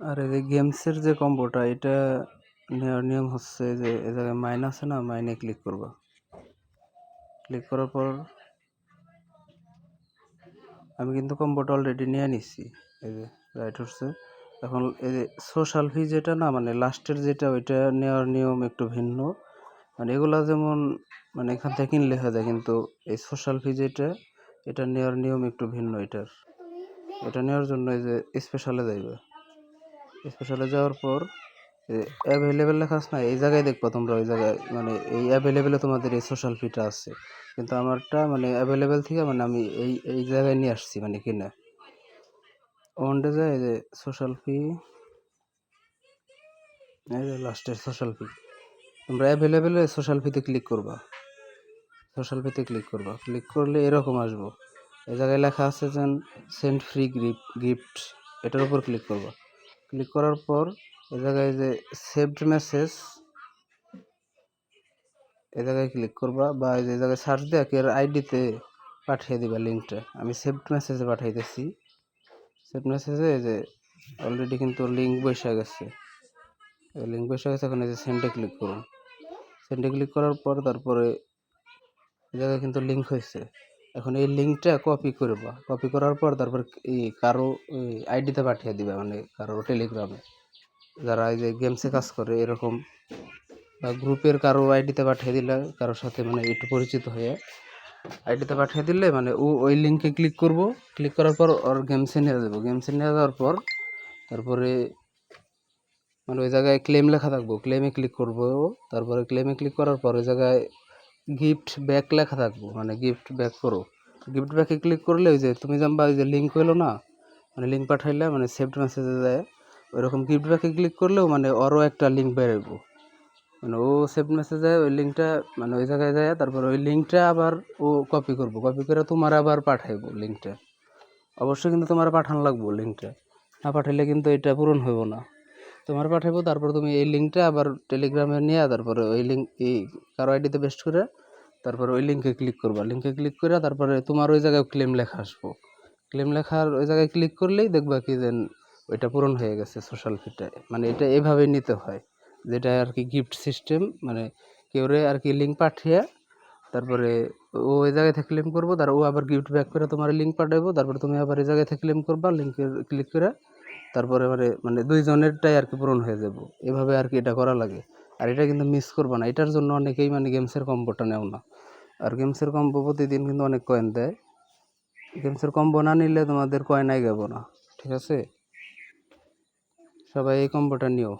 আর এই যে গেমসের যে কম্বোটা এটা নেওয়ার নিয়ম হচ্ছে যে এ জায়গায় মাইন আছে না মাইনে ক্লিক করবা। ক্লিক করার পর আমি কিন্তু কম্বোটা অলরেডি নিয়ে নিছি, এই যে রাইট হচ্ছে। এখন এই যে সোশ্যাল ফি যেটা না মানে লাস্টের যেটা, ওইটা নেওয়ার নিয়ম একটু ভিন্ন। মানে এগুলা যেমন মানে এখান থেকে কিনলে হয়ে যায়, কিন্তু এই সোশ্যাল ফি যেটা, এটা নেওয়ার নিয়ম একটু ভিন্ন এটার। এটা নেওয়ার জন্য এই যে স্পেশালে যাইবে। স্পেশালে যাওয়ার পর অ্যাভেলেবেল লেখা আছে না, এই জায়গায় দেখব তোমরা, ওই জায়গায় মানে এই অ্যাভেলেবেলে তোমাদের এই সোশ্যাল ফিটা আছে। কিন্তু আমারটা মানে অ্যাভেলেবেল থেকে মানে আমি এই এই জায়গায় নিয়ে আসছি মানে কিনে। ওয়ানডে যায় যে সোশ্যাল ফি এই যে লাস্টের সোশ্যাল ফি তোমরা অ্যাভেলেবেলে সোশ্যাল ফিতে ক্লিক করবা। সোশ্যাল ফিতে ক্লিক করবা। ক্লিক করলে এরকম আসব। এই জায়গায় লেখা আছে যেন সেন্ড ফ্রি গিফট এটার উপর ক্লিক করবা। ক্লিক করার পর এই জায়গায় যে সেভড মেসেজ এই জায়গায় ক্লিক করবা বা এই যে জায়গায় সার্চ দেওয়া কেউ আইডিতে পাঠিয়ে দিবা লিঙ্কটা আমি সেভড মেসেজে পাঠাইতেছি। সেভড মেসেজে এই যে অলরেডি কিন্তু লিঙ্ক বসে গেছে। লিঙ্ক বসে গেছে, এখন এই যে সেন্ডে ক্লিক করুন। সেন্ডে ক্লিক করার পর তারপরে এই জায়গায় কিন্তু লিঙ্ক হয়েছে এখন এই লিঙ্কটা কপি করবা। কপি করার পর তারপর এই কারও আইডিতে পাঠিয়ে দিবা মানে কারও টেলিগ্রামে যারা এই যে গেমসে কাজ করে, এরকম বা গ্রুপের কারও আইডিতে পাঠিয়ে দিলে কারোর সাথে মানে একটু পরিচিত হয়ে আইডিতে পাঠিয়ে দিলে মানে ও ওই লিঙ্কে ক্লিক করব। ক্লিক করার পর ওর গেমসে নিয়ে যাব। গেমসে নিয়ে যাওয়ার পর তারপরে মানে ওই জায়গায় ক্লেম লেখা থাকব। ক্লেমে ক্লিক করব। তারপরে ক্লেমে ক্লিক করার পর ওই জায়গায় গিফট ব্যাক লেখা থাকব মানে গিফট ব্যাক করো। গিফট ব্যাকে ক্লিক করলে ওই যে তুমি জানবা ওই যে লিঙ্ক হইল না মানে লিঙ্ক পাঠাইলে মানে সেভড মেসেজে দেয় ওইরকম গিফট ব্যাকে ক্লিক করলেও মানে ওরও একটা লিঙ্ক বেরোবো মানে ও সেভ মেসেজে ওই লিঙ্কটা মানে ওই জায়গায় যায়, তারপর ওই লিঙ্কটা আবার ও কপি করব। কপি করে তোমার আবার পাঠাইবো লিঙ্কটা অবশ্যই কিন্তু তোমার পাঠানো লাগবো লিঙ্কটা না পাঠাইলে কিন্তু এটা পূরণ হইব না। তোমার পাঠাইবো, তারপর তুমি এই লিঙ্কটা আবার টেলিগ্রামে নিয়ে, তারপরে ওই লিঙ্ক এই কারও আইডিতে বেস্ট করে তারপরে ওই লিঙ্কে ক্লিক করবা। লিঙ্কে ক্লিক করে তারপরে তোমার ওই জায়গায় ক্লেম লেখা আসব। ক্লেম লেখার ওই জায়গায় ক্লিক করলেই দেখবা কি যেন ওইটা পূরণ হয়ে গেছে সোশ্যাল ফিটায় মানে এটা এভাবেই নিতে হয়। যেটা আর কি গিফট সিস্টেম মানে কেউ আর কি লিঙ্ক পাঠিয়ে তারপরে ও ওই জায়গায় থেকে ক্লেম করব, তার ও আবার গিফট ব্যাক করে তোমার লিঙ্ক পাঠাবো তারপরে তুমি আবার এই জায়গায় থেকে ক্লেম করবা লিঙ্কে ক্লিক করে তারপরে মানে মানে দুইজনেরটাই আর কি পূরণ হয়ে যাব। এভাবে আর কি এটা করা লাগে। আর এটা কিন্তু মিস করব না। এটার জন্য অনেকেই মানে গেমসের কম্বোটা নেও না। আর গেমসের কম্বো প্রতিদিন কিন্তু অনেক কয়েন দেয়। গেমসের কম্বো না নিলে তোমাদের কয়েন আই যাব না। ঠিক আছে? সবাই এই কম্বোটা নিও।